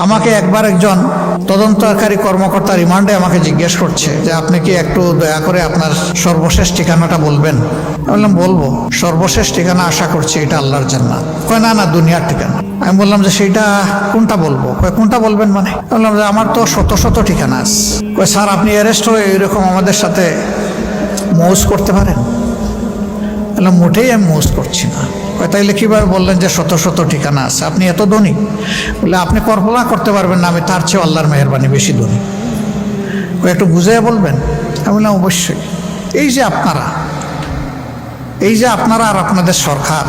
আমাকে একবার একজন তদন্তকারী কর্মকর্তা রিমান্ডে আমাকে জিজ্ঞেস করছে যে আপনি কি একটু দয়া করে আপনার সর্বশেষ ঠিকানাটা বলবেন? বললাম, বলব। সর্বশেষ ঠিকানা আশা করছি এটা আল্লাহর জান্নাত। কয়, না না, দুনিয়ার ঠিকানা। আমি বললাম যে, সেইটা কোনটা বলব? কয়, কোনটা বলবেন মানে? বললাম যে, আমার তো শত শত ঠিকানা আছে। কয়, স্যার, আপনি অ্যারেস্ট হয়ে এরকম আমাদের সাথে মৌজ করতে পারেন? বললাম, মোটেই আমি মৌজ করছি না। তাইলে কীভাবে বললেন যে শত শত ঠিকানা আছে? আপনি এত ধনী। বলে, আপনি কল্পনা করতে পারবেন না, আমি তার চেয়ে আল্লাহর মেহরবানি বেশি ধনী। ও একটু বুঝিয়ে বলবেন? আমি বললাম অবশ্যই। এই যে আপনারা, এই যে আপনারা আর আপনাদের সরকার,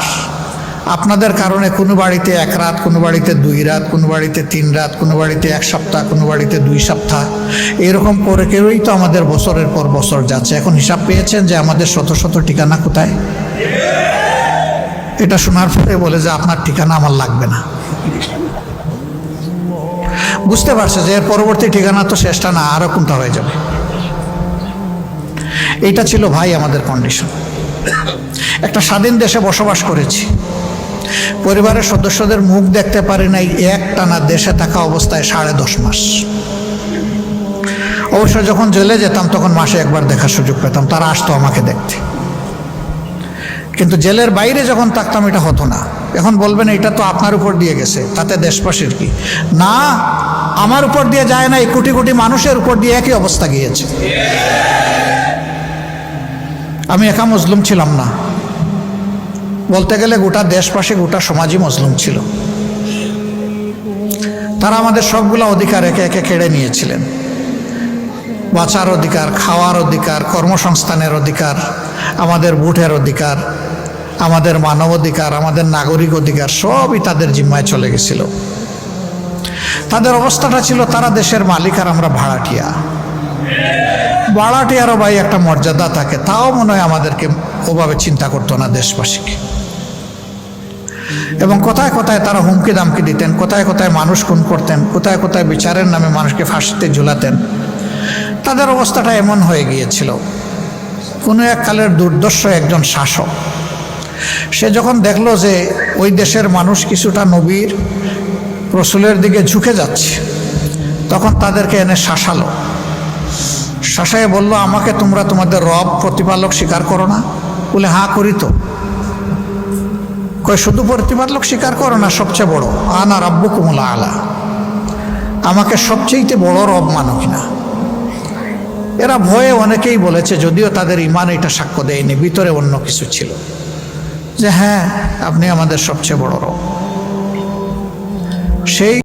আপনাদের কারণে কোনো বাড়িতে এক রাত, কোনো বাড়িতে দুই রাত, কোনো বাড়িতে তিন রাত, কোনো বাড়িতে এক সপ্তাহ, কোনো বাড়িতে দুই সপ্তাহ, এরকম করে কেউই তো আমাদের বছরের পর বছর যাচ্ছে। এখন হিসাব পেয়েছেন যে আমাদের শত শত ঠিকানা কোথায়? এটা শোনার পরে বলে যে, আপনার ঠিকানা আমার লাগবে না। বুঝতে পারছে যে, এর পরবর্তী ঠিকানা তো শেষটা না আরও কোনটা হয়ে যাবে। এইটা ছিল ভাই আমাদের কন্ডিশন একটা স্বাধীন দেশে বসবাস করেছি। পরিবারের সদস্যদের মুখ দেখতে পারি নাই এক টানা দেশে থাকা অবস্থায় সাড়ে দশ মাস। অবশ্য যখন জেলে যেতাম, তখন মাসে একবার দেখার সুযোগ পেতাম, তারা আসতো আমাকে দেখতে। কিন্তু জেলের বাইরে যখন থাকতাম, এটা হতো না। এখন বলবেন, এটা তো আপনার উপর দিয়ে গেছে। তাতে দেশবাসীর কি? না, আমার উপর দিয়ে যায় না, এই কোটি কোটি মানুষের উপর দিয়ে একই অবস্থা গিয়েছে। আমি একা মজলুম ছিলাম না। বলতে গেলে গোটা দেশবাসী, গোটা সমাজই মজলুম ছিল। তারা আমাদের সবগুলো অধিকার একে একে কেড়ে নিয়েছিলেন। বাঁচার অধিকার, খাওয়ার অধিকার, কর্মসংস্থানের অধিকার আমাদের ভোটের অধিকার, আমাদের মানব অধিকার, আমাদের নাগরিক অধিকার সবই তাদের জিম্মায় চলে গেছিল। তাদের অবস্থাটা ছিল তারা দেশের মালিক আর আমরা ভাড়াটিয়া। ভাড়াটিয়ারও ভাই একটা মর্যাদা থাকে, তাও মনে হয় আমাদেরকে ওভাবে চিন্তা করতো না দেশবাসীকে। এবং কোথায় কোথায় তারা হুমকি দামকি দিতেন, কোথায় কোথায় মানুষ খুন করতেন, কোথায় কোথায় বিচারের নামে মানুষকে ফাঁসিতে ঝুলাতেন, তাদের অবস্থাটা এমন হয়ে গিয়েছিল। কোনো এক কালের দুর্দর্শ একজন শাসক। সে যখন দেখল যে ওই দেশের মানুষ কিছুটা নবীর, রসুলের দিকে ঝুঁকে যাচ্ছে, তখন তাদেরকে এনে শাসালো। শাসায় বলল, আমাকে তোমরা তোমাদের রব প্রতিপালক স্বীকার করো না। বলে হাঁ করি তো। কয়, শুধু প্রতিপালক স্বীকার করো না, সবচেয়ে বড়। আনা রাব্বু কুমলা আলা। আমাকে সবচেয়েতে বড় রব মানো কিনা? এরা ভয়ে অনেকেই বলেছে, যদিও তাদের ইমান এটা সাক্ষ্য দেয়নি, ভিতরে অন্য কিছু ছিল। যে হ্যাঁ আপনি আমাদের সবচেয়ে বড় রব। সেই